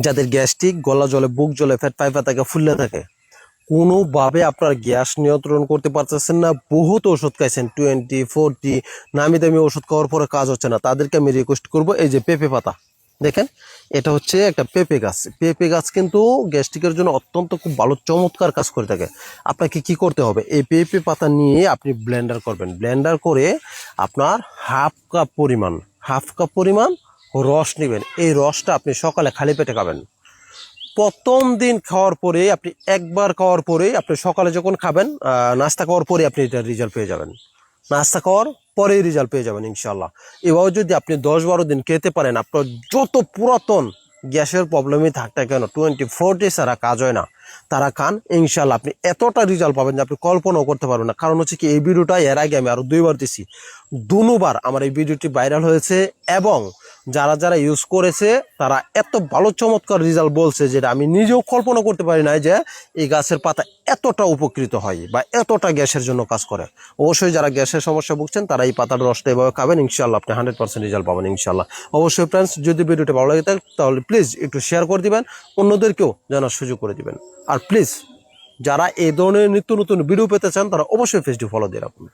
যাদের গ্যাস্ট্রিক, গলা জলে, বুক জলে, ফ্যাট পাইপা থাকে ফুললে থাকে। কোনোভাবে আপনার গ্যাস নিয়ন্ত্রণ করতে পারতেছেন না। বহুত ওষুধ খাইছেন টোয়েন্টি ফোরটি নামি দামি ওষুধ খাওয়ার পরে কাজ হচ্ছে না। তাদেরকে আমি রিকোয়েস্ট করব, এই যে পেঁপে পাতা। দেখেন, এটা হচ্ছে একটা পেঁপে গাছ। পেঁপে গাছ কিন্তু গ্যাস্ট্রিকের জন্য অত্যন্ত খুব ভালো, চমৎকার কাজ করে থাকে। আপনাকে কি করতে হবে? এই পেঁপে পাতা নিয়ে আপনি ব্লেন্ডার করবেন। ব্লেন্ডার করে আপনার হাফ কাপ পরিমাণ, হাফ কাপ পরিমাণ রস নেবেন। এই রসটা আপনি সকালে খালি পেটে খাবেন। প্রথম দিন খাওয়ার পরে আপনি একবার খাওয়ার পরে আপনি সকালে যখন খাবেন নাস্তা খাওয়ার পরে আপনি এটার রেজাল্ট পেয়ে যাবেন। নাস্তা খাওয়ার পরেই রেজাল্ট পেয়ে যাবেন ইনশাল্লাহ এভাবে যদি আপনি দশ বারো দিন খেতে পারেন, আপনার যত পুরাতন গ্যাসের প্রবলেমই থাকতে কেন টোয়েন্টি ফোর ডেজ ছাড়া কাজ হয় না। তারা খান ইনশাল্লাহ আপনি এতটা রেজাল্ট পাবেন যে আপনি কল্পনাও করতে পারবেন না। কারণ হচ্ছে কি, এই ভিডিওটা এর আগে আমি আরও দুইবার দিছি। দুবার আমার এই ভিডিওটি ভাইরাল হয়েছে এবং যারা যারা ইউজ করেছে, তারা এত ভালো চমৎকার রেজাল্ট বলছে যেটা আমি নিজেও কল্পনা করতে পারি না যে এই গাছের পাতা এতটা উপকৃত হয় বা এতটা গ্যাসের জন্য কাজ করে। অবশ্যই যারা গ্যাসের সমস্যা ভুগছেন, তারা এই পাতার রসটা এভাবে খাবেন ইনশাল্লাহ আপনি হান্ড্রেড পার্সেন্ট রেজাল্ট পাবেন ইনশাল্লাহ অবশ্যই ফ্রেন্ডস যদি ভিডিওটা ভালো লাগে তাহলে প্লিজ একটু শেয়ার করে দিবেন, অন্যদেরকেও জানার সুযোগ করে দিবেন। আর প্লিজ যারা এই ধরনের নিত্য নতুন ভিডিও পেতে চান, তারা অবশ্যই ফেসবুক ফলো দিয়ে রাখুন।